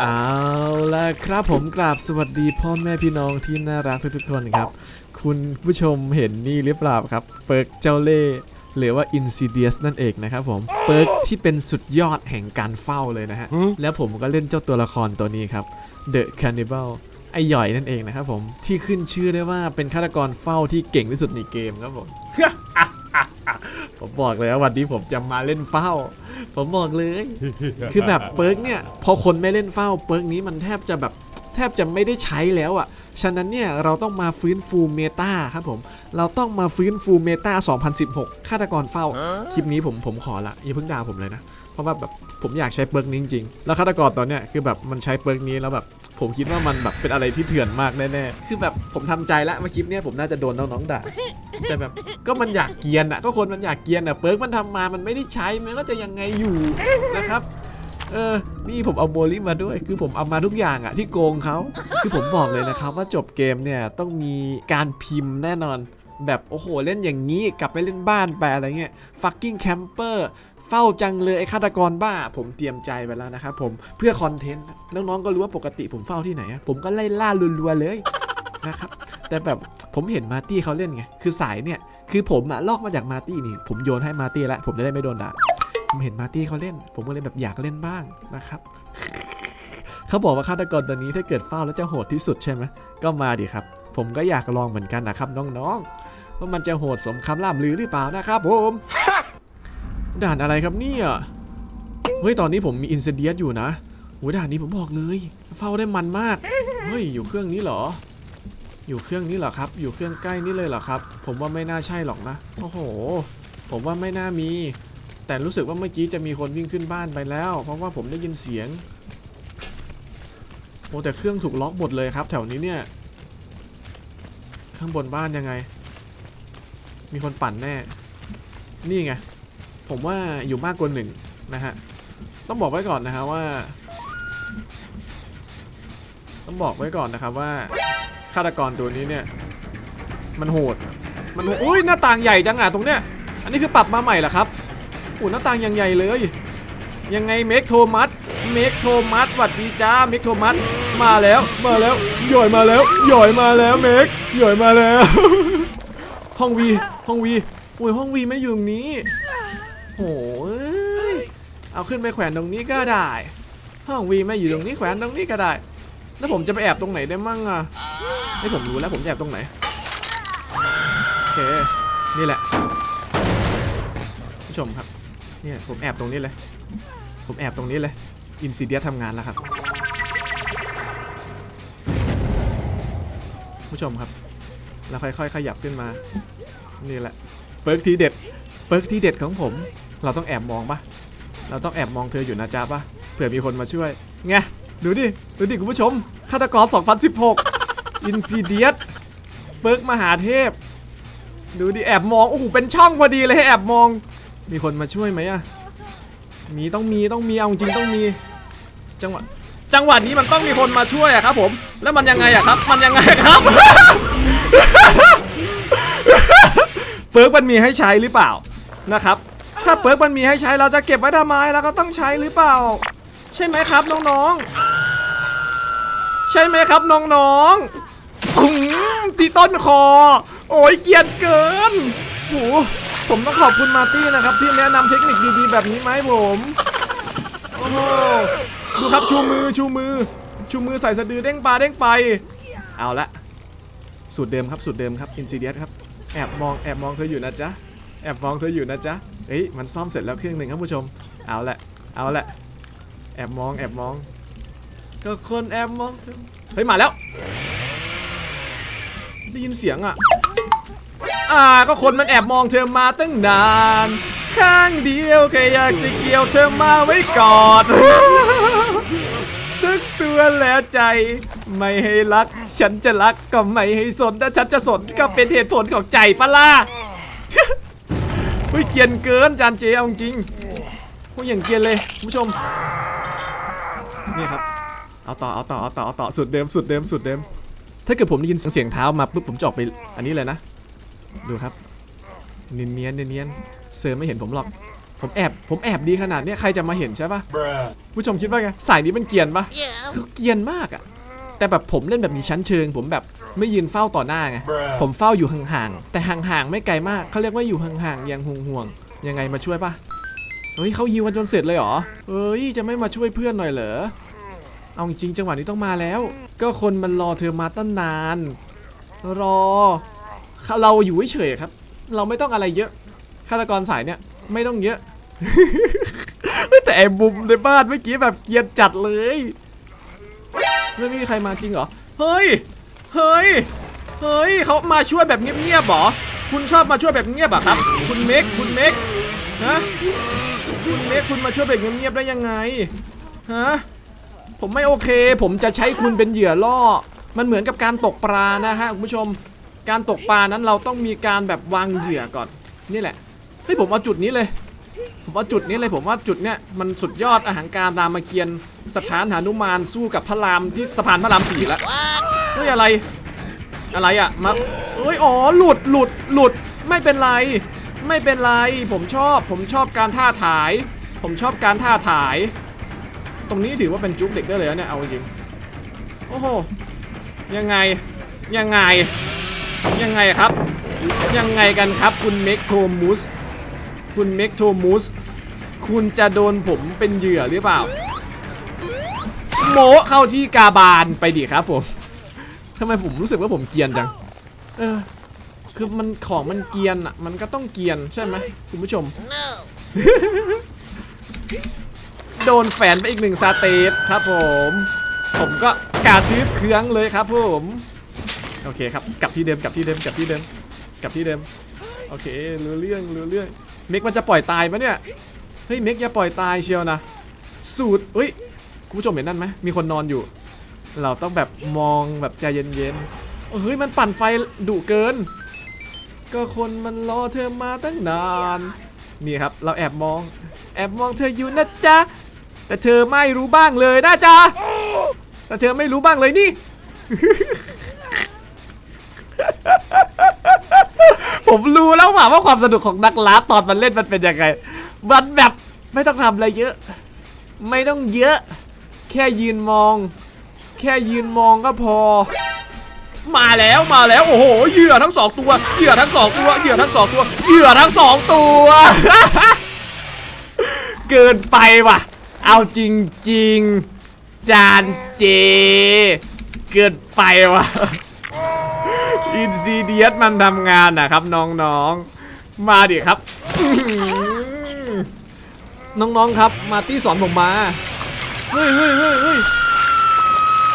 เอาละครับผมกราบสวัสดีพ่อแม่พี่น้องที่น่ารักทุกๆคนครับ คุณผู้ชมเห็นนี่หรือเปล่าครับ เปิร์กเจ้าเล่ห์หรือว่า Insidious นั่นเองนะครับผม เปิร์กที่เป็นสุดยอดแห่งการเฝ้าเลยนะฮะ แล้วผมก็เล่นเจ้าตัวละครตัวนี้ครับ The Cannibal ไอหย่อยนั่นเองนะครับผม ที่ขึ้นชื่อได้ว่าเป็นฆาตกรเฝ้าที่เก่งที่สุดในเกมครับผม ผมบอกเลยว่าวันนี้ผมจะมาเล่นเฝ้า ผมบอกเลย คือแบบเปิร์กเนี่ยพอคนไม่เล่นเฝ้าเปิร์กนี้มันแทบจะแบบแทบจะไม่ได้ใช้แล้วอะ่ะ ฉะนั้นเนี่ยเราต้องมาฟื้นฟูเมตาครับผม เราต้องมาฟื้นฟูเมตา2016ฆาตกรเฝ้า คลิปนี้ผมผมขอละอย่าเพิ่งด่าผมเลยนะ เพราะว่าแบบผมอยากใช้เปิร์กนี้จริงๆแล้วฆาตกรตอนเนี้ยคือแบบมันใช้เปิร์กนี้แล้วแบบผมคิดว่ามันแบบเป็นอะไรที่เถื่อนมากแน่ๆคือแบบผมทำใจแล้วว่าคลิปเนี้ยผมน่าจะโดนน้องๆด่าแต่แบบก็มันอยากเกียนอะก็คนมันอยากเกียนอะเปิร์กมันทำมามันไม่ได้ใช้มันก็จะยังไงอยู่นะครับเออ นี่ผมเอาโมลิมาด้วย คือผมเอามาทุกอย่างอะที่โกงเขา คือผมบอกเลยนะครับว่าจบเกมเนี่ยต้องมีการพิมพ์แน่นอน แบบโอ้โหเล่นอย่างนี้กลับไปเล่นบ้านไปอะไรเงี้ย fucking camper เฝ้าจังเลยไอ้ฆาตกรบ้า ผมเตรียมใจไปแล้วนะครับผมเพื่อคอนเทนต์น้องๆก็รู้ว่าปกติผมเฝ้าที่ไหนผมก็ไล่ล่ารัวๆเลยนะครับแต่แบบผมเห็นมาตี้เขาเล่นไงคือสายเนี่ยคือผมอะลอกมาจากมาตี้นี่ ผมโยนให้มาตี้แล้วผมจะได้ไม่โดนด่าผมเห็นมาตี้เขาเล่น ผมก็เลยแบบอยากเล่นบ้างนะครับเขาบอกว่าฆาตกรตัวนี้ถ้าเกิดเฝ้าแล้วจะโหดที่สุดใช่ไหมก็มาดิครับ ผมก็อยากลองเหมือนกันนะครับน้องๆว่ามันจะโหดสมคำล่ำลือหรือเปล่านะครับผม ด่านอะไรครับเนี่ย เฮ้ย ตอนนี้ผมมีอินเซเดียสอยู่นะโอ้ด่านนี้ผมบอกเลย เฝ้าได้มันมาก เฮ้ย อยู่เครื่องนี้เหรอ อยู่เครื่องนี้เหรอครับ อยู่เครื่องใกล้นี้เลยเหรอครับ ผมว่าไม่น่าใช่หรอกนะ โอ้โห ผมว่าไม่น่ามี แต่รู้สึกว่าเมื่อกี้จะมีคนวิ่งขึ้นบ้านไปแล้ว เพราะว่าผมได้ยินเสียง โอ้แต่เครื่องถูกล็อกหมดเลยครับ แถวนี้เนี่ย ข้างบนบ้านยังไง มีคนปั่นแน่ นี่ไง ผมว่าอยู่มากกว่าหนึ่งนะฮะ ต้องบอกไว้ก่อนนะฮะว่า ต้องบอกไว้ก่อนนะครับว่าฆาตกรตัวนี้เนี่ย มันโหด มันโหดอุ้ยหน้าต่างใหญ่จังอะตรงเนี้ย อันนี้คือปรับมาใหม่เหรอครับโอ้หน้าต่างยังใหญ่เลย ยังไงเมกโทมัสเมกโทมัสหวัดดีจ้าเมกโทมัสมาแล้วมาแล้วหย่อยมาแล้วหย่อยมาแล้วเมกหย่อยมาแล้ว ห้องวีห้องวีโอ้ยห้องวีไม่อยู่ตรงนี้ โอ้ยเอาขึ้นไปแขวนตรงนี้ก็ได้ ห้องวีไม่อยู่ตรงนี้แขวนตรงนี้ก็ได้ แล้วผมจะไปแอบตรงไหนได้มั่งอะให้ผมรู้แล้วผมจะแอบตรงไหน โอเค นี่แหละ ผู้ชมครับ เนี่ยผมแอบตรงนี้เลย ผมแอบตรงนี้เลย อินซิเดียทำงานแล้วครับ ผู้ชมครับแล้วค่อยๆ ขยับขึ้นมา นี่แหละเปิร์กทีเด็ดเปิร์กทีเด็ดของผม เราต้องแอบมองปะเราต้องแอบมองเธออยู่นะจ๊ะปะเผื่อมีคนมาช่วยไงดูดิ ดูดิ คุณผู้ชมฆาตกร 2016 อินซิเดียสเปิร์กมหาเทพ ดูดิ แอบมอง โอ้โห เป็นช่องพอดีเลยให้แอบมอง มีคนมาช่วยไหมอะมีต้องมีต้องมีเอาจริงต้องมี จังหวะจังหวะนี้มันต้องมีคนมาช่วยอะครับผม แล้วมันยังไงอะครับ มันยังไงครับ เปิร์กมันมีให้ใช้หรือเปล่านะครับ ถ้าเปิร์กมันมีให้ใช้เราจะเก็บไว้ทำไมแล้วก็ต้องใช้หรือเปล่า ใช่ไหมครับน้องๆ ใช่ไหมครับน้องๆที่ต้นคอ โอ้ยเกียนเกินโหผมต้องขอบคุณมาร์ตี้นะครับ ที่แนะนำเทคนิคดีๆแบบนี้มาให้ผมโอ้โหดูครับชูมือชูมือ ชูมือใส่สะดือเด้งปลาเด้งไป เอาละสูตรเดิมครับสูตรเดิมครับอินซิเดียสครับแอบมองแอบมองเธออยู่นะจ๊ะ แอบมองเธออยู่นะจ๊ะเฮ้ยมันซ่อมเสร็จแล้วเครื่องหนึ่งครับผู้ชม เอาละเอาละแอบมองแอบมอง ก็คนแอบมองเธอเฮ้ยมาแล้ว ได้ยินเสียงอะ อ่าก็คนมันแอบมองเธอมาตั้งนาน ข้างเดียวแค่อยากจะเกี่ยวเธอมาไว้กอดทึกตัวแล้วใจ ไม่ให้รัก ฉันจะรักก็ไม่ให้สนถ้าฉันจะสนก็เป็นเหตุผลของใจปะล่ะ ฮ้ยเกรียนเกินจานเจเอาจริงโอ้ยอย่างเกรียนเลยคุณผู้ชมนี่ครับเอาต่อเอาต่อเอาต่อเอาต่อสุดเดิมสุดเดิมสุดเดิม ถ้าเกิดผมได้ยินเสียงเท้ามาปุ๊บผมจะออกไปอันนี้เลยนะ ดูครับเนียนเนียนเนียนๆเซอร์ไม่เห็นผมหรอก ผมแอบผมแอบดีขนาดเนี้ยใครจะมาเห็นใช่ปะ Bruh. ผู้ชมคิดว่าไงสายนี้มันเกรียนปะ Yeah. คือเกรียนมากอะแต่แบบผมเล่นแบบมีชั้นเชิง ผมแบบ ไม่ยืนเฝ้าต่อหน้าไง Bruh. ผมเฝ้าอยู่ห่างๆ แต่ห่างๆ ไม่ไกลมาก เขาเรียกว่าอยู่ห่างๆ อย่างห่วงๆ ยังไงมาช่วยปะเฮ้ยเขาฮิวกันจนเสร็จเลยเหรอเฮ้ย จะไม่มาช่วยเพื่อนหน่อยเหรอ เอาจริงๆจังหวะนี้ต้องมาแล้ว ก็คนมันรอเธอมาตั้งนาน รอ เราอยู่เฉยๆครับ เราไม่ต้องอะไรเยอะ ฆาตกรสายเนี่ยไม่ต้องเยอะ แต่ไอ้บุมในบ้านเมื่อกี้แบบเกรียนจัดเลยเฮ้ยไม่มีใครมาจริงเหรอ เฮ้ย เฮ้ย เฮ้ยเขามาช่วยแบบเงียบๆหรอ คุณชอบมาช่วยแบบเงียบอะครับ คุณเมกคุณเมกฮะ คุณเมกคุณมาช่วยแบบเงียบๆได้ยังไง ฮะ ผมไม่โอเค ผมจะใช้คุณเป็นเหยื่อล่อ มันเหมือนกับการตกปลานะฮะคุณผู้ชม การตกปลานั้นเราต้องมีการแบบวางเหยื่อก่อน นี่แหละ เฮ้ยผมเอาจุดนี้เลย ผมเอาจุดนี้เลยผมว่าจุดเนี้ยมันสุดยอดอาหารการรามเกียรติ์สถานหานุมานสู้กับพระรามที่สะพานพระรามสี่แล้วเฮ้ยอะไร อะไรอะมาเอ้ยอ๋อหลุดหลุดหลุดไม่เป็นไร ไม่เป็นไร ผมชอบผมชอบการท่าถ่าย ผมชอบการท่าถ่าย ตรงนี้ถือว่าเป็นจุ๊บเด็กได้เลยนะเนี่ยเอาจริงโอ้โหยังไงยังไงยังไงครับ ยังไงกันครับคุณเมกโทมูส คุณเมกโทมูสคุณจะโดนผมเป็นเหยื่อหรือเปล่า โมเข้าที่กาบาลไปดิครับผมทำไมผมรู้สึกว่าผมเกรียนจัง เออ คือมันของมันเกรียนอะ มันก็ต้องเกรียนใช่ไหมคุณผู้ชม No. โดนแฝนไปอีกหนึ่งสเตปครับผม ผมก็กาทืบเครื่องเลยครับผม โอเคครับ กลับที่เดิมกลับที่เดิมกลับที่เดิมกลับที่เดิม โอเครู้เรื่องรู้เรื่อง เมกมันจะปล่อยตายปะเนี่ย เฮ้ยเมกอย่าปล่อยตายเชียวนะ สูตรเฮ้ยคุณผู้ชมเห็นนั่นไหมมีคนนอนอยู่ เราต้องแบบมองแบบใจเย็นๆเฮ้ยมันปั่นไฟดุเกิน ก็คนมันรอเธอมาตั้งนาน นี่ครับเราแอบมอง แอบมองเธออยู่นะจ๊ะ แต่เธอไม่รู้บ้างเลยนะจ๊ะ แต่เธอไม่รู้บ้างเลยนี่ ผมรู้แล้วว่าว่าความสนุกของนักล่าตอนมันเล่นมันเป็นยังไง มันแบบไม่ต้องทำอะไรเยอะ ไม่ต้องเยอะ แค่ยืนมอง แค่ยืนมองก็พอ มาแล้วมาแล้วโอ้โหเหยื่อทั้งสองตัวเหยื่อทั้งสองตัวเหยื่อทั้งสองตัวเหยื่อทั้งสองตัว เกินไปว่ะ เอาจริงจริงๆจานเจ เกินไปว่ะ อินซีเดียสมันทำงานนะครับน้องๆ มาดิครับ น้องๆครับ มาตี้สอนผมมา เฮ้ยเฮ้ยเฮ้ยเฮ้ย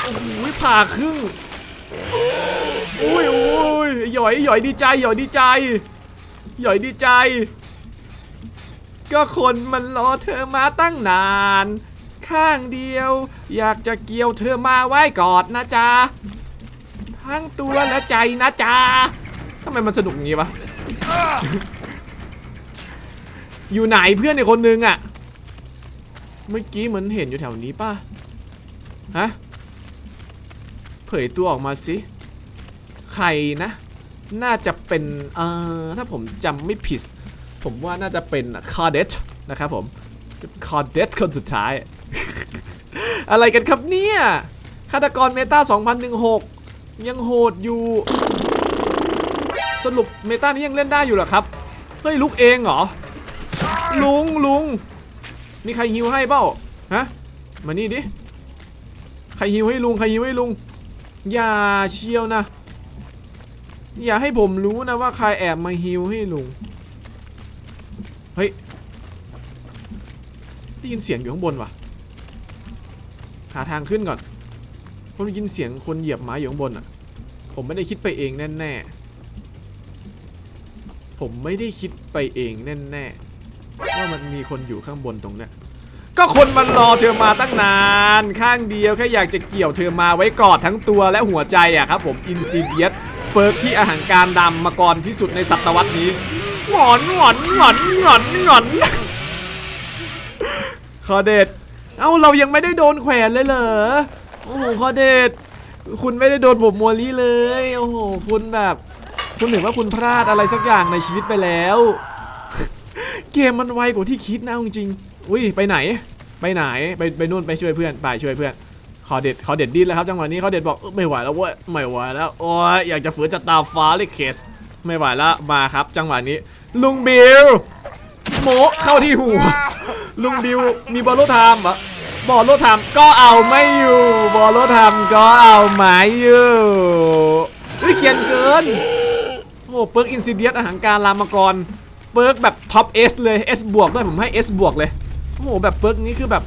โอ้โหผ่าครึ่งอุ้ยอุ้ยหย่อยหย่อยดีใจหย่อยดีใจหย่อยดีใจ ก็คนมันรอเธอมาตั้งนาน ข้างเดียว อยากจะเกี่ยวเธอมาไว้กอดนะจ๊ะ ทั้งตัวและใจนะจ๊ะทำไมมันสนุกอย่างงี้วะอยู่ไหนเพื่อนอีกคนนึงอะเมื่อกี้เหมือนเห็นอยู่แถวนี้ป่ะฮะเผยตัวออกมาสิใครนะ น่าจะเป็นเอ่อถ้าผมจำไม่ผิด ผมว่าน่าจะเป็นคาร์เดตนะครับผมคาร์เดตคนสุดท้าย อะไรกันครับเนี่ยฆาตกรเมตา2016 ยังโหดอยู่ สรุปเมตานี้ยังเล่นได้อยู่เหรอครับ เฮ้ยลุกเองเหรอ ลุงลุงนี่ใครฮิวให้เปล่าฮะ มานี่ดิ ใครฮิวให้ลุง ใครฮิวให้ลุง อย่าเชียวนะ อย่าให้ผมรู้นะว่าใครแอบมาฮิวให้ลุง เฮ้ย ได้ยินเสียงอยู่ข้างบนว่ะหาทางขึ้นก่อน ผมได้ยินเสียงคนเหยียบไม้อยู่ข้างบนอะ ผมไม่ได้คิดไปเองแน่ๆ ผมไม่ได้คิดไปเองแน่ๆ ว่ามันมีคนอยู่ข้างบนตรงเนี้ยก็คนมันรอเธอมาตั้งนาน ข้างเดียวแค่อยากจะเกี่ยวเธอมาไว้กอดทั้งตัวและหัวใจอะครับผมอินซิเดียสเปิร์กที่อาหารการดำมาก่อนที่สุดในศตวรรษนี้หงอนหงอนหงอนหงอนหงอนคอเดตเอ้าเรายังไม่ได้โดนแขวนเลยเหรอ โอ้โหคอเดตคุณไม่ได้โดนผมมัวลี่เลย โอ้โห คุณแบบ คุณถือว่าคุณพลาดอะไรสักอย่างในชีวิตไปแล้ว เกมมันไวกว่าที่คิดนะจริงๆอุ้ยไปไหน ไปไหน ไปไปนู่นไปช่วยเพื่อน ไปช่วยเพื่อนขอเด็ดขอเด็ดดิ้นแล้วครับจังหวะนี้เขาเด็ดบอกไม่ไหวแล้วเว้ยไม่ไหวแล้วโอ้ยอยากจะฝืนจะตาฟ้าเลยเคส ไม่ไหวแล้วมาครับ จังหวะนี้ ลุงบิวโมเข้าที่หัวลุงบิวมีบอลโลไทม์เหรอ บอลโลทม์ก็เอาไม่อยู่ บอลโลทม์ก็เอาไม่อยู่เฮ้ยเขียนเกินโอ้โหเปิร์กอินซิเดียสอาหารการรามกรเปิร์กแบบท็อป S เลย S บวกด้วยผมให้ S บวกเลยโอ้โหแบบเปิร์กนี้คือแบบ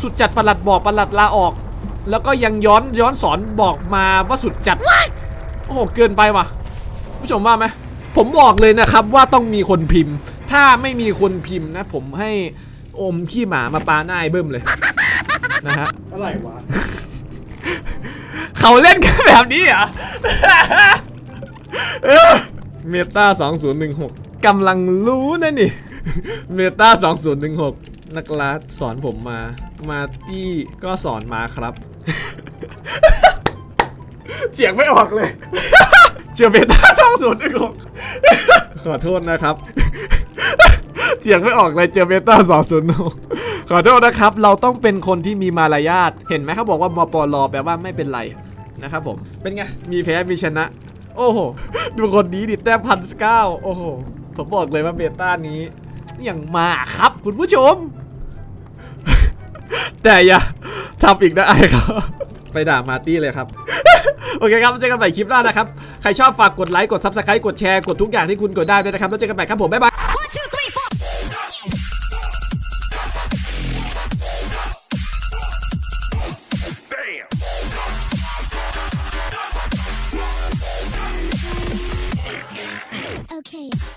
สุดจัดประหลัดบอกประหลัดลาออก แล้วก็ยังย้อนย้อนสอนบอกมาว่าสุดจัดโอ้โหเกินไปว่ะ ผู้ชมว่าไหมผมบอกเลยนะครับว่าต้องมีคนพิมพ์ ถ้าไม่มีคนพิมพ์นะ ผมให้อมขี้หมามาปาหน้าไอ้เบิ้มเลย นะฮะ อะไรวะ เขาเล่นกันแบบนี้เหรอ เมตา2016กำลังรู้นะนี่ เมตา2016 นักลาสอนผมมา มาตี้ก็สอนมาครับ เสียงไม่ออกเลย เจอเมตา2016ขอโทษนะครับ เสียงไม่ออกเลยเจอเมตา206 ขอโทษนะครับ เราต้องเป็นคนที่มีมารยาทเห็นไหมเขาบอกว่ามปลแปลว่าไม่เป็นไรนะครับผมเป็นไงมีแพ้มีชนะ โอ้โหดูคนนี้ดิแต้มพันเก้าโอ้โหผมบอกเลยว่าเบต้านี้อย่างมาครับคุณผู้ชม แต่อย่าทำอีกนะไอ้ครับ ไปด่ามาร์ตี้เลยครับโอเคครับเจอกันใหม่คลิปหน้านะครับ ใครชอบฝากกดไลค์ กด Subscribe กดแชร์ กดทุกอย่างที่คุณกดได้ด้วยนะครับ แล้วเจอกันใหม่ครับผม บ๊ายบาย Okay.